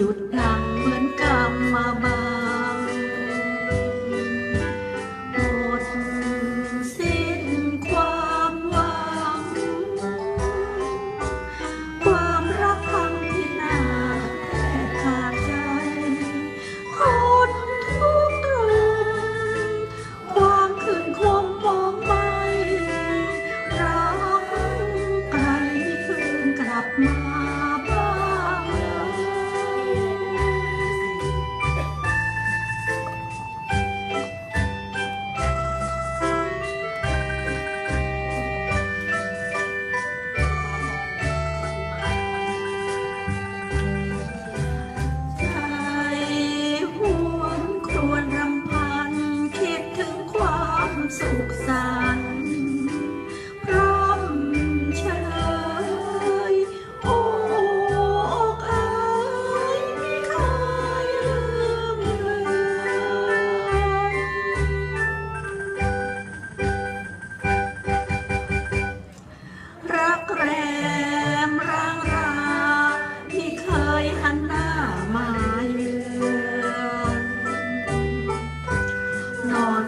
ดุดหดังเหมือนกามมาบางหมดสิ้นความหวัง ความรักพังพินาศแต่ขาดใจคนทุกข์รุมความคืนคงมองไม่รักใครคืนกลับมา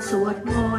so what more?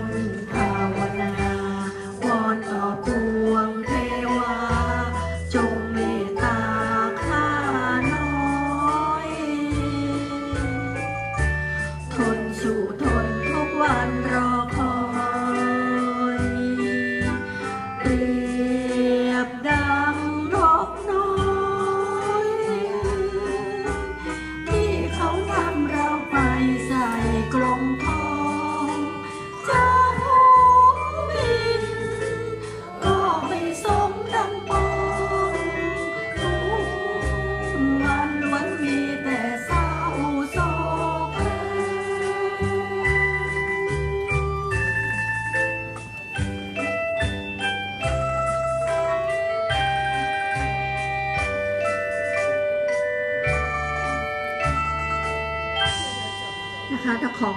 คะถ้าของ